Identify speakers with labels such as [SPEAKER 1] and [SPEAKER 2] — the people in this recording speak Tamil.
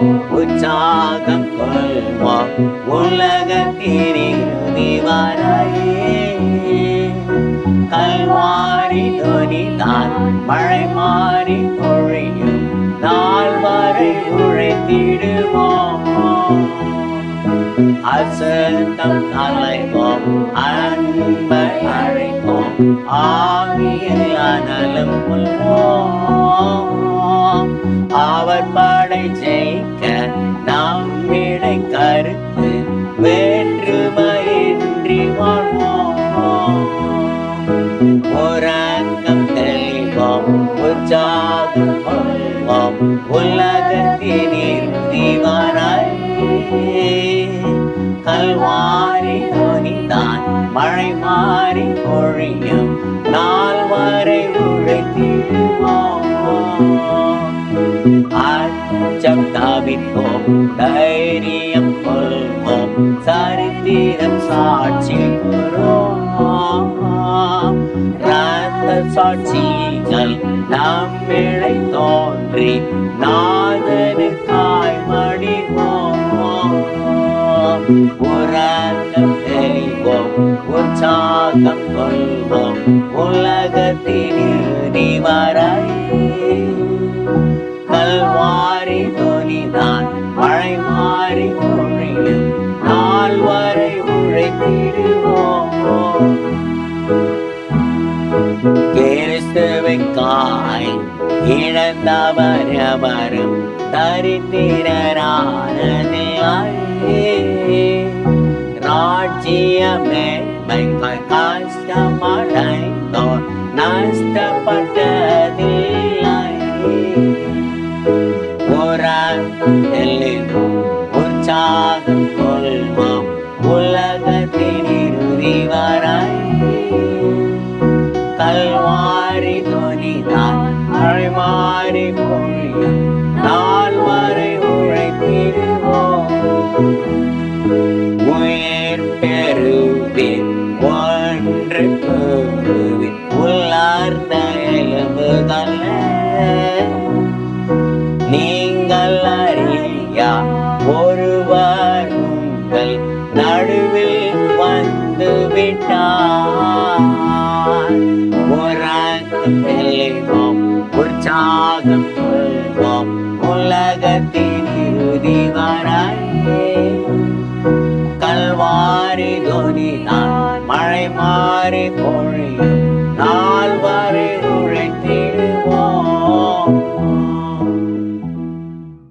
[SPEAKER 1] உற்சாகம் கொள்வா உலகத்தினிருதி வரையே. கல்வாரி துணிதான் மழை மாறி பொழியும். நாள் வரை உழைத்திடுவோம். அசத்தம் தலைவோம் அன்பை அழைப்போம். ஆவியில் அனலும் கொள்வோம் அவர் பாடை ஜெயிக்க நம்மிடை கருத்து வேற்றுமையின்றி வாழ்வோம். உறக்கம் தெளிவோம் உற்சாகம் கொள்வோம். உலகத்தின் தீவாராய் கல்வான் மாறி பொழியும் நாள் வரை உழைத்திடுவோம் அச்சம் தவிர்ப்போம். தைரியம் கொள்வோம். சரித்திரம் சாட்சி கூறுவோம். ரத்த சாட்சிகள் நம்மிடை தோன்றி நாதனுக்காய் மடிவோம். உறக்கம் தெளிவோம் உற்சாகம் கொள்வோம். உலகத்தினில் இறுதி வரை. கல்வாரி துணிதான் மழை மாறி பொழியும். நாள் வரை உழைத்திடுவோம். கிறிஸ்துவுக்காய் இழந்தவர் எவரும் தரித்திரரானது ராஜ்யமே கஷ்டமடைந்தோர் நஷ்டப்பட்டதில்லை உறங்கெல்லும் உற்சாகம் கொள்வோம் உலகத்தின் இறுதி வரை கல்வாரி துணிதான் மழை மாறி பொழியும் கருவின் ஒன்று கருவின் உள்ளார்ந்த எலும்புகள் நீங்கள் அறியா ஒருவர் உங்கள் நடுவில் வந்து விட்டார் உறக்கம் தெளிவோம் உற்சாகம் கொள்வோம். உலகத்தின் இறுதி வராய் கல்வாரி மழை மாறி பொழியும்.